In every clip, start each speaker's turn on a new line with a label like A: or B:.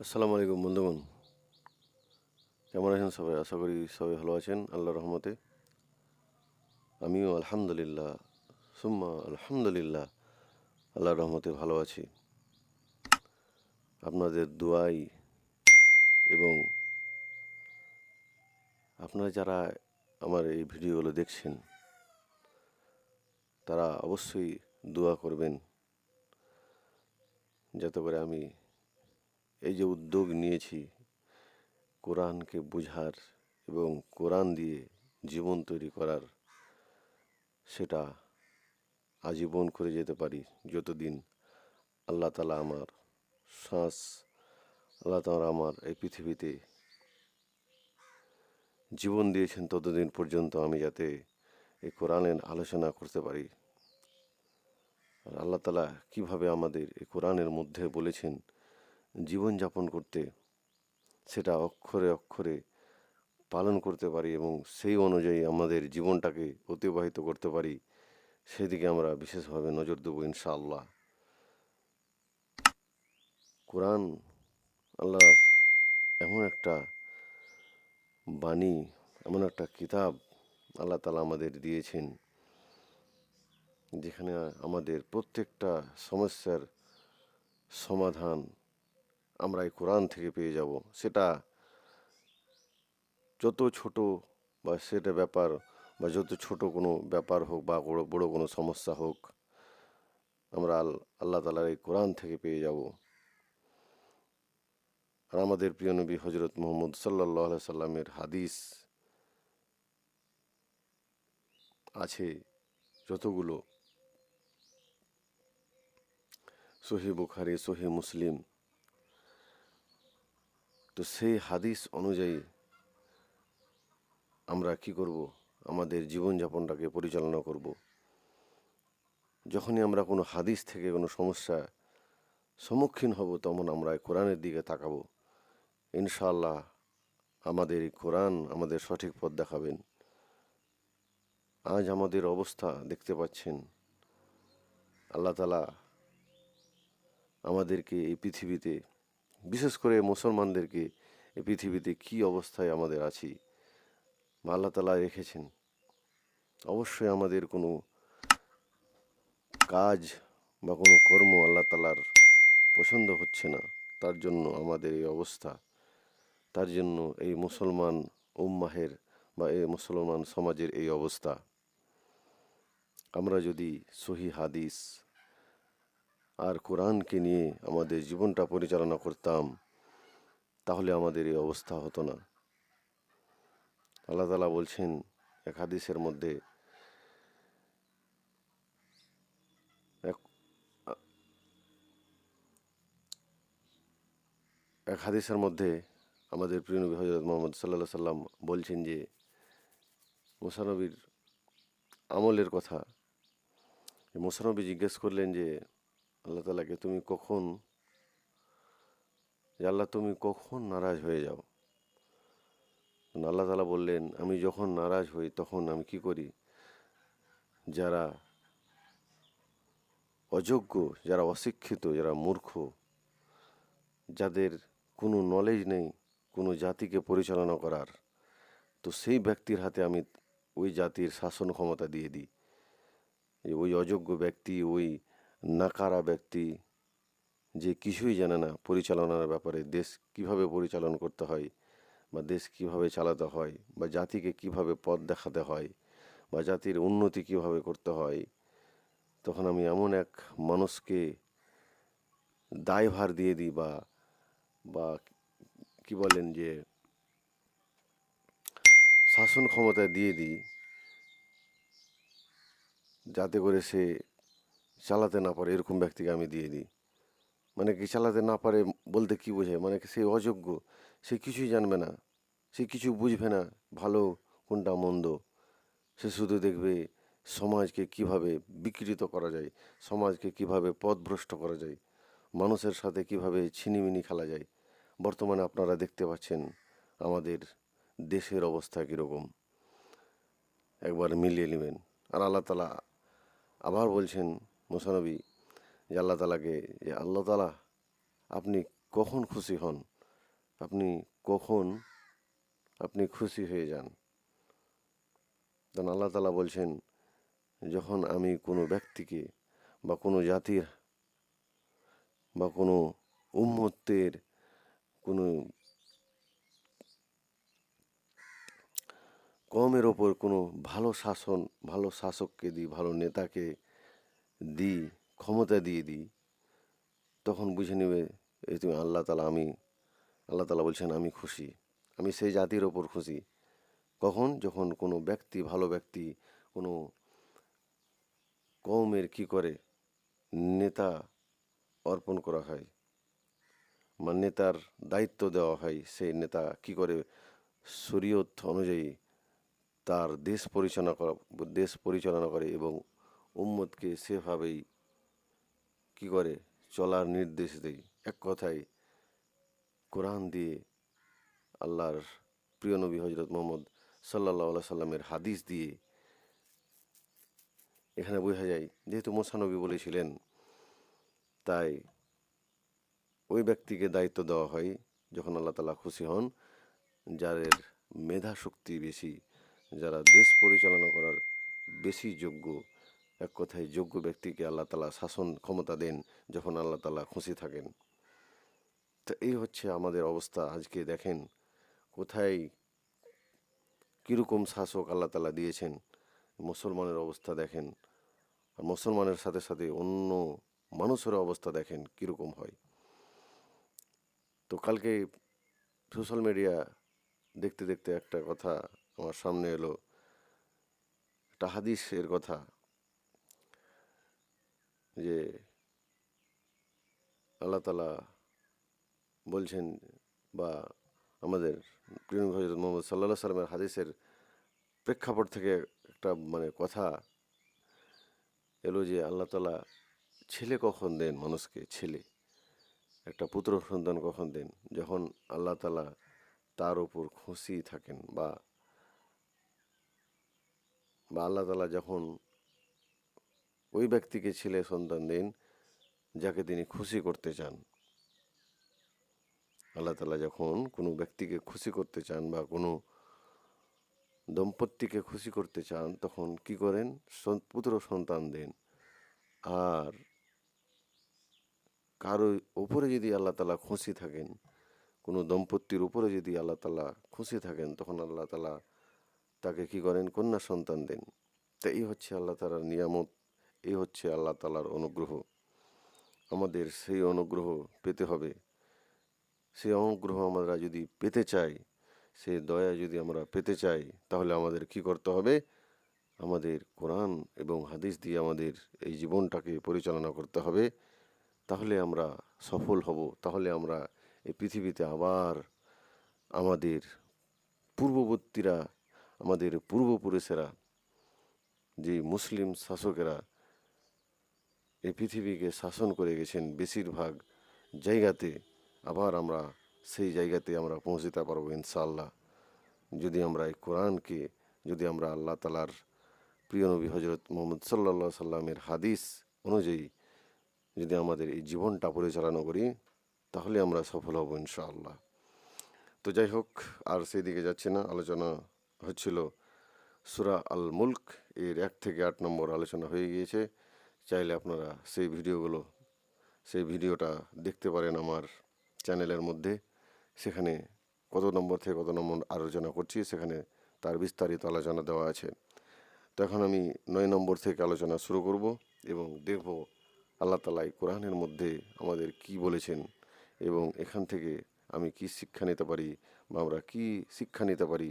A: আসসালামু আলাইকুম বন্ধুগণ। কেমন আছেন সবাই? আশা করি সবাই ভালো আছেন। আল্লাহ রহমতে। আমিও আলহামদুলিল্লাহ। সুম্মা আলহামদুলিল্লাহ। আল্লাহর রহমতে ভালো আছি। আপনাদের দোয়াই এবং আপনারা যারা আমার এই ভিডিওগুলো দেখছেন, তারা অবশ্যই দোয়া করবেন। যাতে করে আমি এই যে উদ্যোগ নিয়েছি, কোরআনকে বোঝার এবং কোরআন দিয়ে জীবন তৈরি করার, সেটা আজীবন করে যেতে পারি যতদিন আল্লাহ তালা আমার শ্বাস আল্লাহ তালা আমার এই পৃথিবীতে জীবন দিয়েছেন ততদিন পর্যন্ত আমি যাতে এই কোরআনের আলোচনা করতে পারি। আর আল্লাহ তালা কীভাবে আমাদের এই কোরআনের মধ্যে বলেছেন জীবনযাপন করতে সেটা অক্ষরে অক্ষরে পালন করতে পারি এবং সেই অনুযায়ী আমাদের জীবনটাকে অতিবাহিত করতে পারি, সেদিকে আমরা বিশেষভাবে নজর দেবো ইনশাআল্লাহ। কোরআন আল্লাহ এমন একটা বাণী, এমন একটা কিতাব আল্লাহ তালা আমাদের দিয়েছেন, যেখানে আমাদের প্রত্যেকটা সমস্যার সমাধান আমরা এই কোরআন থেকে পেয়ে যাব। সেটা যত ছোট বা সেটা ব্যাপার বা যত ছোট কোনো ব্যাপার হোক বা বড় কোনো সমস্যা হোক, আমরা আল- আল্লাহ তালার এই কোরআন থেকে পেয়ে যাব। আর আমাদের প্রিয় নবী হজরত মোহাম্মদ সাল্লাহ সাল্লামের হাদিস আছে যতগুলো। সহি বুখারি সহি মুসলিম তো সেই হাদিস অনুযায়ী আমরা কি করব? আমাদের জীবনযাপনটাকে পরিচালনা করব। যখনই আমরা কোনো হাদিস থেকে কোনো সমস্যা সম্মুখীন হব, তখন আমরা কোরআনের দিকে তাকাবো। ইনশাআল্লাহ আমাদের এই কোরআন আমাদের সঠিক পথ দেখাবেন। আজ আমাদের অবস্থা দেখতে পাচ্ছেন। আল্লাহ তালা আমাদেরকে এই পৃথিবীতে বিশেষ করে মুসলমানদেরকে এই পৃথিবীতে কি অবস্থায় আমাদের আছি আল্লাহ তালা রেখেছেন, অবশ্যই আমাদের কোনো কাজ বা কোনো কর্ম আল্লাহ তালার পছন্দ হচ্ছে না। তার জন্য আমাদের এই অবস্থা, তার জন্য এই মুসলমান উম্মাহের বা এই মুসলমান সমাজের এই অবস্থা। আমরা যদি সহি হাদিস আর কোরআনকে নিয়ে আমাদের জীবনটা পরিচালনা করতাম, তাহলে আমাদের এই অবস্থা হতো না। আল্লাহ তালা বলছেন, এক হাদিসের মধ্যে, এক এক হাদিসের মধ্যে আমাদের প্রিয় নবী হজরত মোহাম্মদ সাল্লাহ সাল্লাম বলছেন যে মুসানবীর আমলের কথা মুসানবী জিজ্ঞেস করলেন যে আল্লাহ তালাকে তুমি কখন, যে আল্লাহ তুমি কখন নারাজ হয়ে যাও। আল্লাহ তালা বললেন, আমি যখন নারাজ হই তখন আমি কি করি? যারা অযোগ্য, যারা অশিক্ষিত, যারা মূর্খ, যাদের কোনো নলেজ নেই, কোনো জাতিকে পরিচালনা করার, তো সেই ব্যক্তির হাতে আমি ওই জাতির শাসন ক্ষমতা দিয়ে দিই। ওই অযোগ্য ব্যক্তি, ওই নাকারা ব্যক্তি যে কিছুই জানে না পরিচালনার ব্যাপারে, দেশ কীভাবে পরিচালন করতে হয় বা দেশ কীভাবে চালাতে হয় বা জাতিকে কীভাবে পথ দেখাতে হয় বা জাতির উন্নতি কীভাবে করতে হয়, তখন আমি এমন এক মানুষকে দায়ভার দিয়ে দিই বা বা কি বলেন যে, শাসন ক্ষমতা দিয়ে দিই, যাতে করে সে চালাতে না পারে, এরকম ব্যক্তিকে আমি দিয়ে দিই। মানে কি চালাতে না পারে বলতে কি বোঝায়? মানে সে অযোগ্য? সে কিছুই জানবে না। সে কিছু বুঝবে না, ভালো কোনটা মন্দ। সে শুধু দেখবে সমাজকে কীভাবে বিকৃত করা যায়, সমাজকে কীভাবে পথভ্রষ্ট করা যায়, মানুষের সাথে কীভাবে ছিনিমিনি খেলা যায়। বর্তমানে আপনারা দেখতে পাচ্ছেন আমাদের দেশের অবস্থা কীরকম। একবার মিলিয়ে নেবেন। আর আল্লাহ তালা আবার বলছেন মোসানবী, যে আল্লাহ তালাকে যে আল্লাহ তালা আপনি কখন খুশি হন? আপনি কখন আপনি খুশি হয়ে যান? কারণ আল্লাহ তালা বলছেন, যখন আমি কোনো ব্যক্তিকে বা কোনো জাতির বা কোনো উম্মতের কোনো কমের ওপর কোনো ভালো শাসন, ভালো শাসককে দিই, ভালো নেতাকে দিই, ক্ষমতা দিয়ে দিই, তখন বুঝে নেবে এই তুমি আল্লাহ তালা আমি, আল্লাহ তালা বলছেন আমি খুশি, আমি সেই জাতির ওপর খুশি। কখন? যখন কোনো ব্যক্তি, ভালো ব্যক্তি, কোনো কৌমের কি করে নেতা অর্পণ করা হয় বা নেতার দায়িত্ব দেওয়া হয়, সেই নেতা কি করে শরীয়ত অনুযায়ী তার দেশ পরিচালনা করা, দেশ পরিচালনা করে এবং উম্মতকে সেভাবেই কি করে চলার নির্দেশ দেয় এক কথায় কোরআন দিয়ে আল্লাহর প্রিয় নবী হজরত মোহাম্মদ সাল্লাহ সাল্লামের হাদিস দিয়ে এখানে বোঝা যায়, যেহেতু মোসানবী বলেছিলেন, তাই ওই ব্যক্তিকে দায়িত্ব দেওয়া হয় যখন আল্লাহ তালা খুশি হন, যাদের মেধা শক্তি বেশি, যারা দেশ পরিচালনা করার বেশি যোগ্য এক কথায় যোগ্য ব্যক্তিকে আল্লাহ তালা শাসন ক্ষমতা দেন যখন আল্লাহ তালা খুশি থাকেন। তো এই হচ্ছে আমাদের অবস্থা আজকে দেখেন, কোথায় কীরকম শাসক আল্লাহ তালা দিয়েছেন, মুসলমানের অবস্থা দেখেন, আর মুসলমানের সাথে সাথে অন্য মানুষের অবস্থা দেখেন কীরকম হয়। তো কালকে সোশ্যাল মিডিয়া দেখতে দেখতে একটা কথা আমার সামনে এলো, একটা হাদিসের কথা। যে আল্লাহ তালা বলছেন বা আমাদের প্রিয় হজরত মোহাম্মদ সাল্লাহ সাল্লামের হাদিসের প্রেক্ষাপট থেকে একটা মানে কথা এলো যে আল্লাহ তালা ছেলে কখন দেন মানুষকে? ছেলে। একটা পুত্র সন্তান কখন দেন? যখন আল্লাহ তালা তার উপর খুশি থাকেন বা বা আল্লাহ তালা যখন ওই ব্যক্তিকে ছেলে সন্তান দিন, যাকে তিনি খুশি করতে চান। আল্লাহ তালা যখন কোনো ব্যক্তিকে খুশি করতে চান বা কোনো দম্পতিকে খুশি করতে চান, তখন কি করেন? পুত্র সন্তান দেন। আর কারও উপরে যদি আল্লাহ তালা খুশি থাকেন, কোনো দম্পতির উপরে যদি আল্লাহ তালা খুশি থাকেন, তখন আল্লাহ তালা তাকে কি করেন? কন্যা সন্তান দেন। তা এই হচ্ছে আল্লাহ তালার নিয়ামত। এই হচ্ছে আল্লাহ তালার অনুগ্রহ। আমাদের সেই অনুগ্রহ পেতে হবে। সেই অনুগ্রহ আমরা যদি পেতে চাই, সেই দয়া যদি আমরা পেতে চাই, তাহলে আমাদের কি করতে হবে? আমাদের কোরআন এবং হাদিস দিয়ে আমাদের এই জীবনটাকে পরিচালনা করতে হবে। তাহলে আমরা সফল হব। তাহলে আমরা এই পৃথিবীতে আবার আমাদের পূর্ববর্তীরা, আমাদের পূর্বপুরুষেরা, যে মুসলিম শাসকেরা এই পৃথিবীকে শাসন করে গেছেন বেশিরভাগ জায়গাতে, আবার আমরা সেই জায়গাতে আমরা পৌঁছতে পারব ইনশাল্লাহ যদি আমরা এই কোরআনকে, যদি আমরা আল্লাহ তালার প্রিয় নবী হজরত মোহাম্মদ সাল্লা সাল্লামের হাদিস অনুযায়ী যদি আমাদের এই জীবনটা পরিচালনা করি, তাহলে আমরা সফল হব ইনশাআল্লাহ। তো যাই হোক, আর সেই দিকে যাচ্ছে না। আলোচনা হচ্ছিল সুরা আল মুল্ক এর এক থেকে আট নম্বর আলোচনা হয়ে গিয়েছে। চাইলে আপনারা সেই ভিডিওগুলো, সেই ভিডিওটা দেখতে পারেন আমার চ্যানেলের মধ্যে। সেখানে কত নম্বর থেকে কত নম্বর আলোচনা করছি, সেখানে তার বিস্তারিত আলোচনা দেওয়া আছে। তো এখন আমি নয় নম্বর থেকে আলোচনা শুরু করব এবং দেখব আল্লাহ তালা এই কোরআনের মধ্যে আমাদের কি বলেছেন এবং এখান থেকে আমি কি শিক্ষা নিতে পারি বা আমরা কি শিক্ষা নিতে পারি,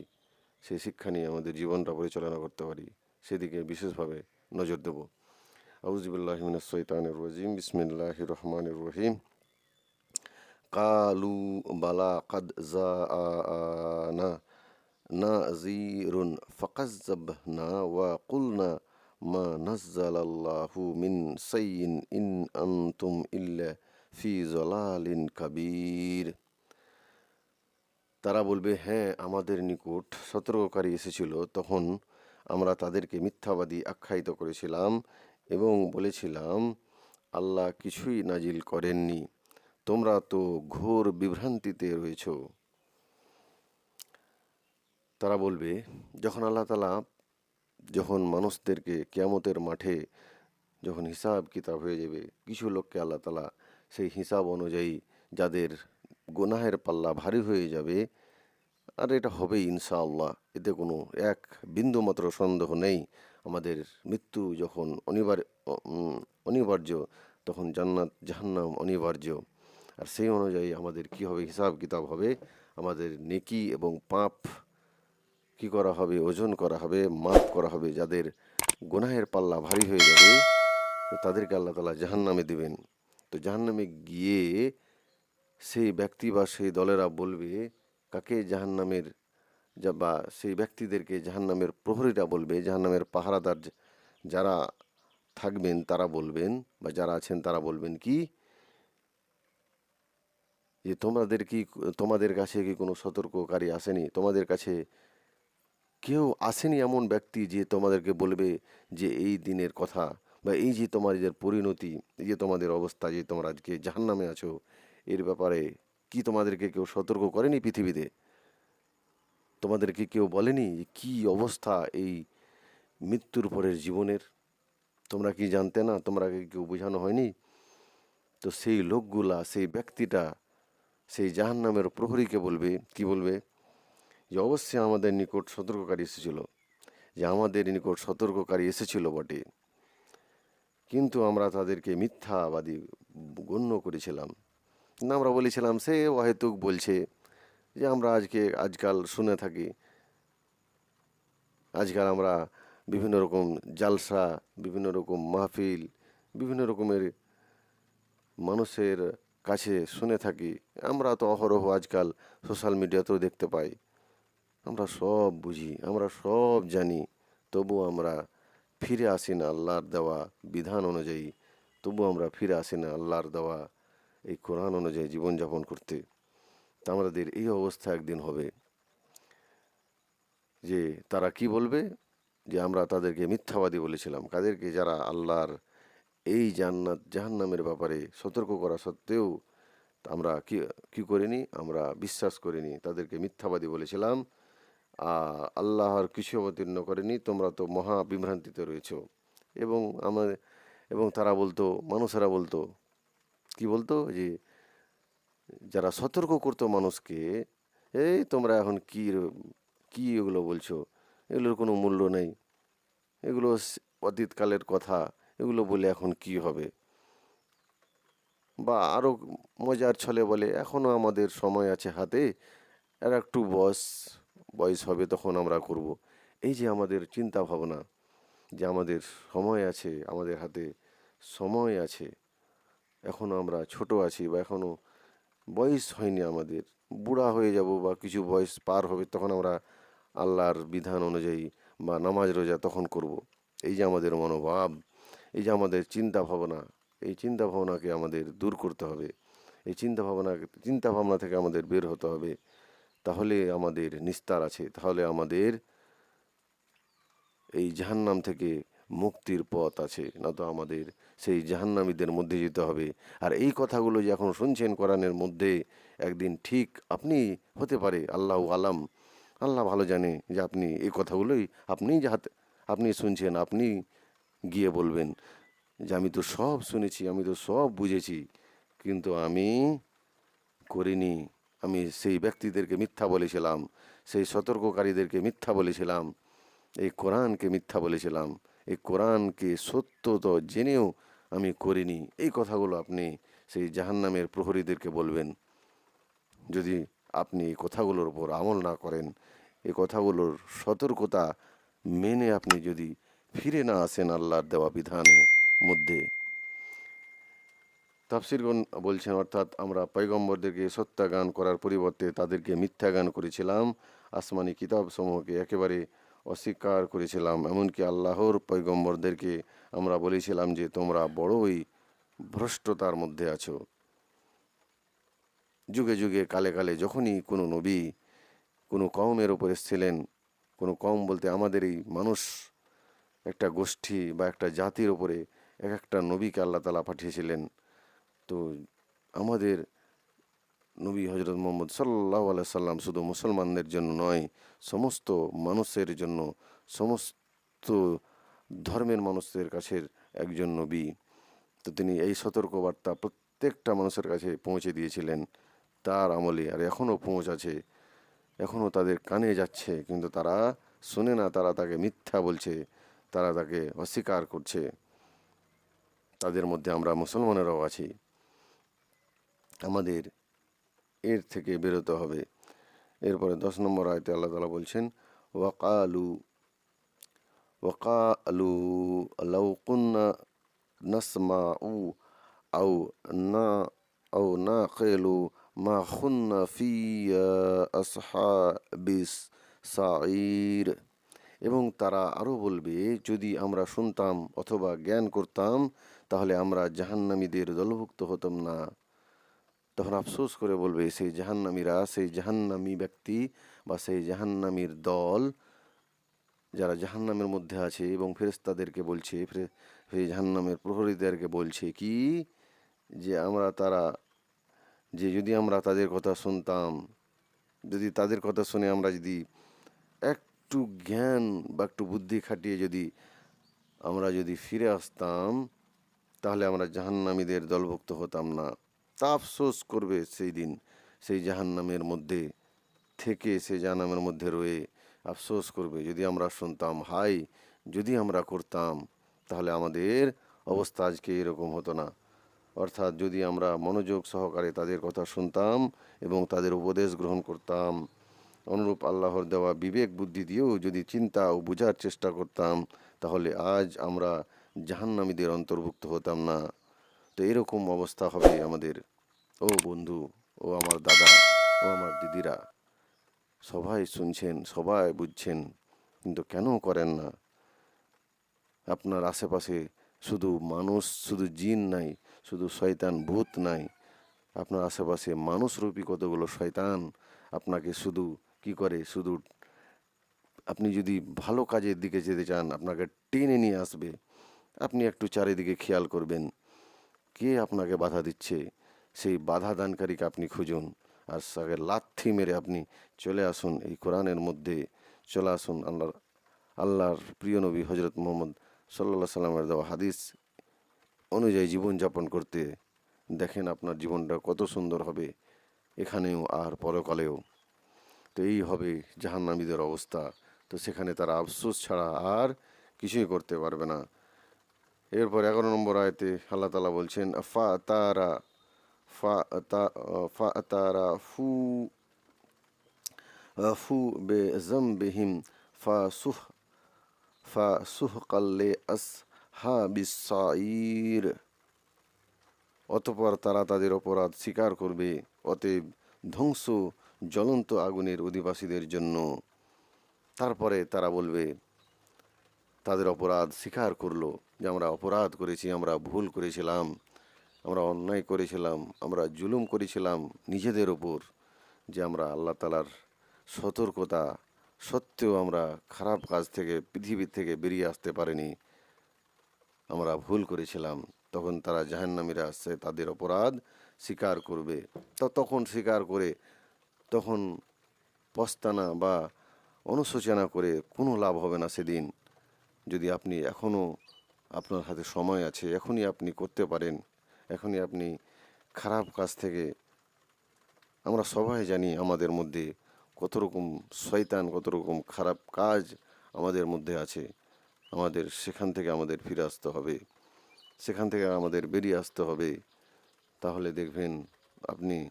A: সেই শিক্ষা নিয়ে আমাদের জীবনটা পরিচালনা করতে পারি, সেদিকে বিশেষভাবে নজর দেব। আউজিবুল্লাহমিন সৈতানুর রাজিম বিসমিল্লাহ রহমান রহিম কালু বালা কদ জাআনা নাজিরুন ফাকাজ্জাবনা ওয়া কুলনা মা নাজ্জালাল্লাহু মিন সাইয়িন ইন আনতুম ইল্লা ফি জলালিন কাবীর তারা বলবে হ্যাঁ আমাদের নিকট সতর্ককারী এসেছিল। তখন আমরা তাদেরকে মিথ্যাবাদী আখ্যায়িত করেছিলাম এবং বলেছিলাম, আল্লাহ কিছুই নাজিল করেননি। তোমরা তো ঘোর বিভ্রান্তিতে রয়েছ। তারা বলবে, যখন আল্লাহ তালা যখন মানুষদেরকে কেয়ামতের মাঠে যখন হিসাব কিতাব হয়ে যাবে, কিছু লোককে আল্লাহ তালা সেই হিসাব অনুযায়ী যাদের গুনাহের পাল্লা ভারী হয়ে যাবে, আর এটা হবেই ইনশাআল্লাহ, এতে কোনো এক বিন্দু মাত্র সন্দেহ নেই। আমাদের মৃত্যু যখন অনিবার্য অনিবার্য, তখন জান্নাত, জাহান্নাম অনিবার্য। আর সেই অনুযায়ী আমাদের কি হবে? হিসাব কিতাব হবে। আমাদের নেকি এবং পাপ কি করা হবে? ওজন করা হবে মাপ করা হবে। যাদের গুনাহের পাল্লা ভারী হয়ে যাবে, তাদেরকে আল্লাহ তালা জাহান্নামে দেবেন। তো জাহান্নামে গিয়ে সেই ব্যক্তি বা সেই দলেরা বলবে, কাকে জাহান্নামের যা বা সেই ব্যক্তিদেরকে জাহান্নামের প্রহরীরা বলবে, জাহান্নামের পাহারাদার যারা থাকবেন তারা বলবেন বা যারা আছেন তারা বলবেন কি, যে তোমাদের কি, তোমাদের কাছে কি কোনো সতর্ককারী আসেনি? তোমাদের কাছে কেউ আসেনি এমন ব্যক্তি যে তোমাদেরকে বলবে যে এই দিনের কথা বা এই যে তোমাদের পরিণতি, এই যে তোমাদের অবস্থা, যে তোমরা আজকে জাহান্নামে আছো, এর ব্যাপারে কি তোমাদেরকে কেউ সতর্ক করেনি পৃথিবীতে? তোমাদেরকে কেউ বলেনি কি অবস্থা এই মৃত্যুর পরের জীবনের? তোমরা কি জানতে না? তোমরা কেউ বোঝানো হয়নি? তো সেই লোকগুলা, সেই ব্যক্তিটা সেই জাহান্নামের প্রহরীকে বলবে, কি বলবে? যে অবশ্যই আমাদের নিকট সতর্ককারী এসেছিল। যে আমাদের নিকট সতর্ককারী এসেছিল বটে। কিন্তু আমরা তাদেরকে মিথ্যাবাদী গণ্য করেছিলাম। না আমরা বলেছিলাম, সে অহেতুক বলছে। যে আমরা আজকে, আজকাল শুনে থাকি, আজকাল আমরা বিভিন্ন রকম জালসা, বিভিন্ন রকম মাহফিল, বিভিন্ন রকমের মানুষের কাছে শুনে থাকি। আমরা তো অহরহ আজকাল সোশ্যাল মিডিয়াতেও দেখতে পাই। আমরা সব বুঝি, আমরা সব জানি। তবু আমরা ফিরে আসি না আল্লাহর দেওয়া বিধান অনুযায়ী। তবু আমরা ফিরে আসি না আল্লাহর দেওয়া এই কোরআন অনুযায়ী জীবনযাপন করতে। আমাদের এই অবস্থা একদিন হবে যে তারা কি বলবে? যে আমরা তাদেরকে মিথ্যাবাদী বলেছিলাম। কাদেরকে? যারা আল্লাহর এই জান্নাত, জাহান্নামের ব্যাপারে সতর্ক করা সত্ত্বেও আমরা কি কি করিনি? আমরা বিশ্বাস করিনি। তাদেরকে মিথ্যাবাদী বলেছিলাম। আর আল্লাহর কিছু অবতীর্ণ করেনি। তোমরা তো মহা বিভ্রান্তিতে রয়েছো। এবং আমার এবং তারা বলতো, মানুষেরা বলতো, কি বলতো? যে যারা সতর্ক করতো মানুষকে, এই তোমরা এখন কি কি এগুলো বলছো? এগুলোর কোনো মূল্য নেই। এগুলো অতীতকালের কথা, এগুলো বলে এখন কি হবে? বা আরও মজার ছলে বলে এখনও আমাদের সময় আছে হাতে, আর একটু বয়স বয়স হবে তখন আমরা করব। এই যে আমাদের চিন্তা ভাবনা যে আমাদের সময় আছে, আমাদের হাতে সময় আছে এখনও আমরা ছোট আছি বা এখনও বয়স হয়নি আমাদের। বুড়া হয়ে যাব বা কিছু বয়স পার হবে তখন আমরা আল্লাহর বিধান অনুযায়ী বা নামাজ রোজা তখন করব। এই যে আমাদের মনোভাব, এই যে আমাদের চিন্তা ভাবনা এই চিন্তা ভাবনাকে আমাদের দূর করতে হবে। এই চিন্তা ভাবনা চিন্তা ভাবনা থেকে আমাদের বের হতে হবে। তাহলে আমাদের নিস্তার আছে। তাহলে আমাদের এই জাহান্নাম থেকে মুক্তির পথ আছে। না তো আমাদের সেই জাহান্নামীদের মধ্যে যেতে হবে। আর এই কথাগুলো যে এখন শুনছেন কোরআনের মধ্যে, একদিন ঠিক আপনি হতে পারে, আল্লাহ আলাম। আল্লাহ ভালো জানে যে আপনি এই কথাগুলোই আপনি যাহাতে আপনি শুনছেন, আপনি গিয়ে বলবেন যে, আমি তো সব শুনেছি, আমি তো সব বুঝেছি, কিন্তু আমি করিনি। আমি সেই ব্যক্তিদেরকে মিথ্যা বলেছিলাম, সেই সতর্ককারীদেরকে মিথ্যা বলেছিলাম, এই কোরআনকে মিথ্যা বলেছিলাম। এই কোরআনকে সত্য তো জেনেও আমি করিনি। এই কথাগুলো আপনি সেই জাহান্নামের প্রহরীদেরকে বলবেন। যদি আপনি এই কথাগুলোর উপর আমল না করেন এই কথাগুলোর সতর্কতা মেনে আপনি যদি ফিরে না আসেন আল্লাহর দেওয়া বিধানের মধ্যে। তাফসিরগণ বলছেন, অর্থাৎ আমরা পয়গম্বরদেরকে সত্যাগান করার পরিবর্তে তাদেরকে মিথ্যা গান করেছিলাম। আসমানি কিতাবসমূহকে একেবারে অস্বীকার করেছিলাম। এমনকি আল্লাহর পৈগম্বরদেরকে আমরা বলেছিলাম যে, তোমরা বড়ই ভ্রষ্টতার মধ্যে আছো। যুগে যুগে, কালে কালে যখনই কোনো নবী কোনো কমের ওপর এসেছিলেন, কোনো কম বলতে আমাদের এই মানুষ, একটা গোষ্ঠী বা একটা জাতির ওপরে এক একটা নবীকে আল্লাহ তালা পাঠিয়েছিলেন, তো আমাদের নবী হজরত মোহাম্মদ সাল্লাহ সাল্লাম শুধু মুসলমানদের জন্য নয়, সমস্ত মানুষের জন্য, সমস্ত ধর্মের মানুষদের কাছের একজন নবী। তো তিনি এই সতর্কবার্তা প্রত্যেকটা মানুষের কাছে পৌঁছে দিয়েছিলেন, তার আমলে। আর এখনও পৌঁছাছে এখনও তাদের কানে যাচ্ছে, কিন্তু তারা শোনে না, তারা তাকে মিথ্যা বলছে, তারা তাকে অস্বীকার করছে। তাদের মধ্যে আমরা মুসলমানেরাও আছি। আমাদের এর থেকে বেরোতে হবে। এরপরে দশ নম্বর আয়তে আল্লাহ তালা বলছেন, ওয়াকালু ওয়াকালু লাউ কুন্না নাসমাউ আও না আও না খেলু মা খুন্না ফি আসহাবিস সাঈর। এবং তারা আরও বলবে, যদি আমরা শুনতাম অথবা জ্ঞান করতাম, তাহলে আমরা জাহান্নামীদের দলভুক্ত হতাম না। তখন আফসোস করে বলবে, সেই জাহান্নামীরা, সেই জাহান্নামী ব্যক্তি বা সেই জাহান্নামীর দল যারা জাহান্নামের মধ্যে আছে এবং ফেরেস্তাদেরকে বলছে সেই জাহান্নামের প্রহরীদেরকে বলছে কি? যে আমরা তারা, যে যদি আমরা তাদের কথা শুনতাম, যদি তাদের কথা শুনে আমরা যদি একটু জ্ঞান বা একটু বুদ্ধি খাটিয়ে যদি আমরা যদি ফিরে আসতাম, তাহলে আমরা জাহান্নামীদের দলভুক্ত হতাম না। আফসোস করবে সেই দিন, সেই জাহান্নামের মধ্যে থেকে, সেই জাহান্নামের মধ্যে রয়ে আফসোস করবে। যদি আমরা শুনতাম, হাই, যদি আমরা করতাম, তাহলে আমাদের অবস্থা আজকে এরকম হতো না। অর্থাৎ যদি আমরা মনোযোগ সহকারে তাদের কথা শুনতাম এবং তাদের উপদেশ গ্রহণ করতাম, অনুরূপ আল্লাহর দেওয়া বিবেক বুদ্ধি দিয়েও যদি চিন্তা ও বোঝার চেষ্টা করতাম, তাহলে আজ আমরা জাহান্নামীদের অন্তর্ভুক্ত হতাম না। তো এরকম অবস্থা হবে আমাদের। ও বন্ধু, ও আমার দাদা, ও আমার দিদিরা, সবাই শুনছেন, সবাই বুঝছেন, কিন্তু কেন করেন না? আপনার আশেপাশে শুধু মানুষ, শুধু জিন নাই, শুধু শয়তান ভূত নাই, আপনার আশেপাশে মানুষরূপী কতগুলো শয়তান, আপনাকে শুধু কি করে? শুধু আপনি যদি ভালো কাজের দিকে যেতে চান, আপনাকে টেনে নিয়ে আসবে। আপনি একটু চারিদিকে খেয়াল করবেন, কে আপনাকে বাধা দিচ্ছে? সেই বাধা দানকারীকে আপনি খুঁজুন। আর সাকে লাথি মেরে আপনি চলে আসুন এই কোরআনের মধ্যে। চলে আসুন আল্লাহর আল্লাহর প্রিয় নবী হজরত মোহাম্মদ সাল্লাহ সাল্লামের দেওয়া হাদিস অনুযায়ী জীবনযাপন করতে। দেখেন আপনার জীবনটা কত সুন্দর হবে। এখানেও আর পরকালেও। তো এই হবে জাহান্নামীদের অবস্থা। তো সেখানে তারা আফসোস ছাড়া আর কিছুই করতে পারবে না। এরপর এগারো নম্বর আয়তে আল্লাহ তালা বলছেন ফা তারা অতপর তারা তাদের অপরাধ স্বীকার করবে, অতএব ধ্বংস জ্বলন্ত আগুনের অধিবাসীদের জন্য। তারপরে তারা বলবে, তাদের অপরাধ স্বীকার করল যে আমরা অপরাধ করেছি, আমরা ভুল করেছিলাম। আমরা অন্যায় করেছিলাম, আমরা জুলুম করেছিলাম নিজেদের ওপর যে আমরা আল্লাহ তালার সতর্কতা সত্ত্বেও আমরা খারাপ কাজ থেকে পৃথিবীর থেকে বেরিয়ে আসতে পারিনি। আমরা ভুল করেছিলাম, তখন তারা জাহান্নামীরা আসছে, তাদের অপরাধ স্বীকার করবে। তো তখন স্বীকার করে, তখন পস্তানা বা অনুশোচনা করে কোনো লাভ হবে না সেদিন। যদি আপনি এখনও আপনার হাতে সময় আছে, এখনই আপনি করতে পারেন। এখনই আপনি খারাপ কাজ থেকে আমরা সবাই জানি আমাদের মধ্যে কত রকম শয়তান, কত রকম খারাপ কাজ আমাদের মধ্যে আছে। আমাদের সেখান থেকে আমাদের ফিরে আসতে হবে। সেখান থেকে আমাদের বেরিয়ে আসতে হবে। তাহলে দেখবেন আপনি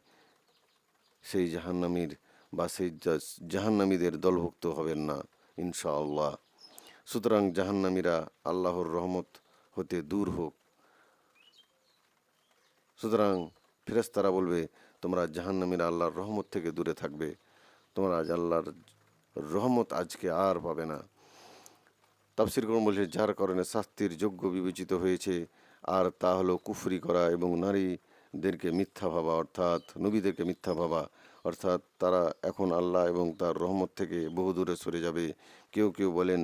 A: সেই জাহান্নামীর বা সেই জাহান্নামীদের দলভুক্ত হবেন না, ইনশাআল্লাহ। সুতরাং জাহান্নামীরা আল্লাহর রহমত হতে দূর হোক। সুতরাং ফেরেশতারা বলবে, তোমরা জাহান্নামীরা আল্লাহর রহমত থেকে দূরে থাকবে। তোমরা আজ আল্লাহর রহমত আজকে আর পাবে না। তাফসির করুন বলছে, যার কারণে শাস্তির যোগ্য বিবেচিত হয়েছে। আর তা হলো কুফরি করা এবং নারীদেরকে মিথ্যা ভাবা, অর্থাৎ নবীদেরকে মিথ্যা ভাবা। অর্থাৎ তারা এখন আল্লাহ এবং তার রহমত থেকে বহু দূরে সরে যাবে। কেউ কেউ বলেন,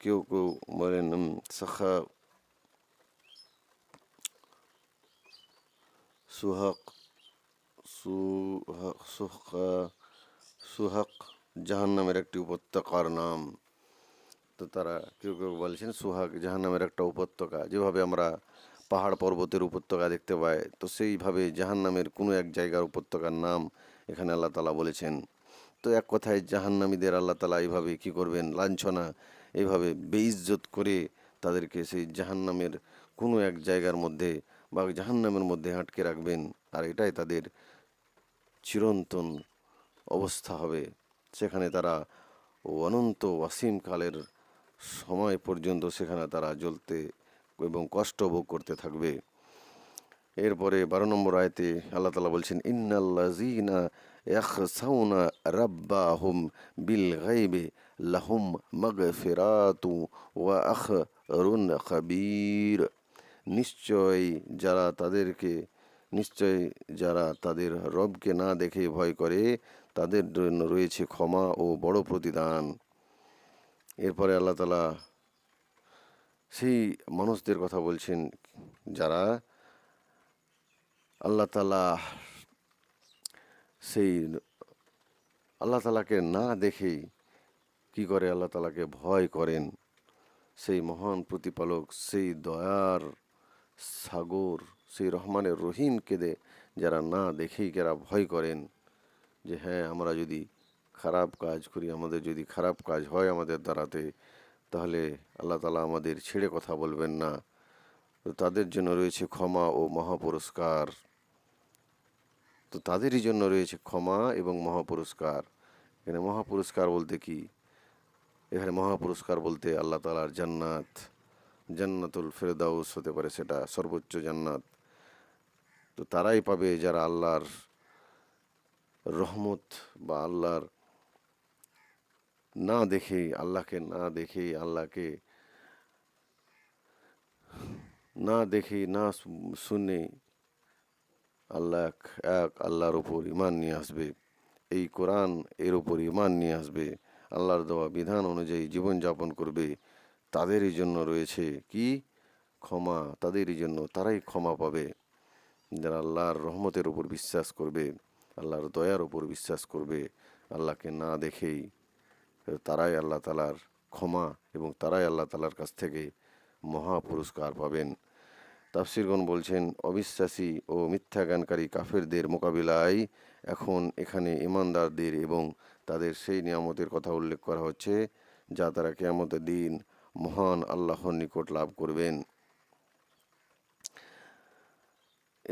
A: কেউ কেউ বলেন সাখা সুহাক সুহা- সুহা- সুহাক জাহান্নামের একটি উপত্যকার নাম। তো তারা কেউ কেউ বলছেন সুহাগ জাহান্নামের একটা উপত্যকা। যেভাবে আমরা পাহাড় পর্বতের উপত্যকা দেখতে পাই, তো সেইভাবে জাহান্নামের কোনো এক জায়গার উপত্যকার নাম এখানে আল্লাহ তালা বলেছেন। তো এক কথায় জাহান্নামীদের আল্লাহ তালা এইভাবে কি করবেন? লাঞ্ছনা এইভাবে বেইজ্জত করে তাদেরকে সেই জাহান্নামের কোনো এক জায়গার মধ্যে বা জাহান্নামের মধ্যে আটকে রাখবেন, আর এটাই তাদের চিরন্তন অবস্থা হবে। সেখানে তারা অনন্ত কালের সময় পর্যন্ত সেখানে তারা জ্বলতে এবং কষ্ট ভোগ করতে থাকবে। এরপরে বারো নম্বর আয়তে আল্লাহ তালা বলছেন ইন্নাল্লাজিনা ইয়াখসাউনা রাব্বাহুম বিল গাইবে লাহুম মাগফিরাতু ওয়া আখরুন খাবীর। নিশ্চয় যারা তাদেরকে, নিশ্চয় যারা তাদের রবকে না দেখে ভয় করে, তাদের জন্য রয়েছে ক্ষমা ও বড় প্রতিদান। এরপরে আল্লাহ তালা সেই মানুষদের কথা বলছেন যারা আল্লাহ তালা সেই আল্লাহ তালাকে না দেখেই কি করে আল্লাহ তালাকে ভয় করেন? সেই মহান প্রতিপালক, সেই দয়ার সাগর, সেই রহমানের রহিমকে দে যারা না দেখেই যারা ভয় করেন যে হ্যাঁ আমরা যদি খারাপ কাজ করি, আমাদের যদি খারাপ কাজ হয় আমাদের দ্বারাতে, তাহলে আল্লাহ তালা আমাদের ছেড়ে কথা বলবেন না। তো তাদের জন্য রয়েছে ক্ষমা ও মহাপুরস্কার। তো তাদেরই জন্য রয়েছে ক্ষমা এবং মহাপুরস্কার। এখানে মহাপুরস্কার বলতে কি? এখানে মহাপুরস্কার বলতে আল্লাহ তালার জান্নাত। জান্নাতুল ফেরদাউস হতে পারে, সেটা সর্বোচ্চ জান্নাত। তো তারাই পাবে যারা আল্লাহর রহমত বা আল্লাহর না দেখেই, আল্লাহকে না দেখেই, আল্লাহকে না দেখেই, না শুনে আল্লাহ এক এক আল্লাহর ওপর ইমান নিয়ে আসবে। এই কোরআন এর ওপর ইমান নিয়ে আসবে। আল্লাহর দেওয়া বিধান অনুযায়ী জীবনযাপন করবে। তাদেরই জন্য রয়েছে কি? ক্ষমা তাদেরই জন্য, তারাই ক্ষমা পাবে। যারা আল্লাহর রহমতের উপর বিশ্বাস করবে, আল্লাহর দয়ার উপর বিশ্বাস করবে, আল্লাহকে না দেখেই। তারাই আল্লাহ তালার ক্ষমা এবং তারাই আল্লাহ তালার কাছ থেকে মহা পুরস্কার পাবেন। তাফসিরগণ বলছেন, অবিশ্বাসী ও মিথ্যা জ্ঞানকারী কাফেরদের মোকাবিলায় এখন এখানে ইমানদারদের এবং তাদের সেই নিয়ামতের কথা উল্লেখ করা হচ্ছে, যা তারা কেয়ামতের দিন মহান আল্লাহর নিকট লাভ করবেন।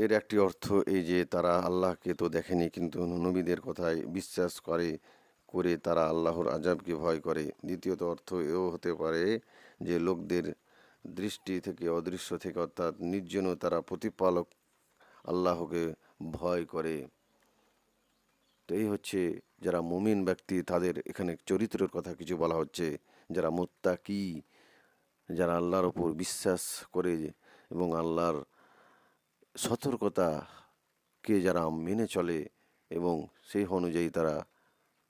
A: এর একটি অর্থ এই যে তারা আল্লাহকে তো দেখেনি, কিন্তু নবীদের কথায় বিশ্বাস করে করে তারা আল্লাহর আজাবকে ভয় করে। দ্বিতীয়ত অর্থ এও হতে পারে যে লোকদের দৃষ্টি থেকে, অদৃশ্য থেকে অর্থাৎ নির্জন তারা প্রতিপালক আল্লাহকে ভয় করে। তো এই হচ্ছে যারা মুমিন ব্যক্তি, তাদের এখানে চরিত্রের কথা কিছু বলা হচ্ছে, যারা মুত্তাকি যারা আল্লাহর ওপর বিশ্বাস করে এবং আল্লাহর সতর্কতাকে যারা মেনে চলে এবং সেই অনুযায়ী তারা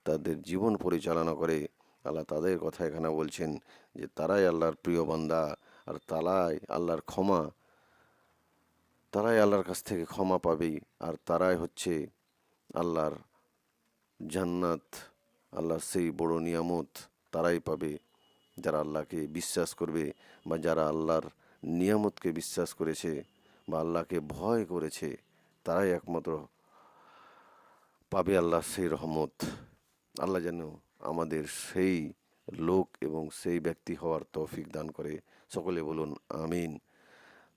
A: তাদের জীবন পরিচালনা করে, আল্লাহ তাদের কথা এখানে বলছেন যে তারাই আল্লাহর প্রিয় বান্দা আর তারাই আল্লাহর ক্ষমা, তারাই আল্লাহর কাছ থেকে ক্ষমা পাবেই আর তারাই হচ্ছে আল্লাহর জান্নাত, আল্লাহর সেই বড় নিয়ামত তারাই পাবে। যারা আল্লাহকে বিশ্বাস করবে বা যারা আল্লাহর নিয়ামতকে বিশ্বাস করেছে বা আল্লাহকে ভয় করেছে, তারাই একমাত্র পাবে আল্লাহ সেই রহমত। আল্লাহ যেন আমাদের সেই লোক এবং সেই ব্যক্তি হওয়ার তৌফিক দান করে। সকলে বলুন, আমিন।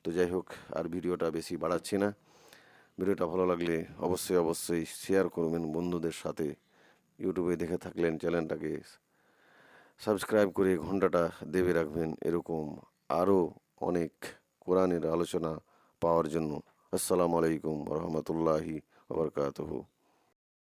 A: তো যাই হোক, আর ভিডিওটা বেশি বাড়াচ্ছি না। ভিডিওটা ভালো লাগলে অবশ্যই অবশ্যই শেয়ার করবেন বন্ধুদের সাথে। ইউটিউবে দেখে থাকলেন চ্যানেলটাকে সাবস্ক্রাইব করে ঘন্টাটা দেবে রাখবেন। এরকম আরও অনেক কোরআনের আলোচনা পাওয়ার জন্য। আসসালামু আলাইকুম রহমতুল্লাহি আবরকাতহু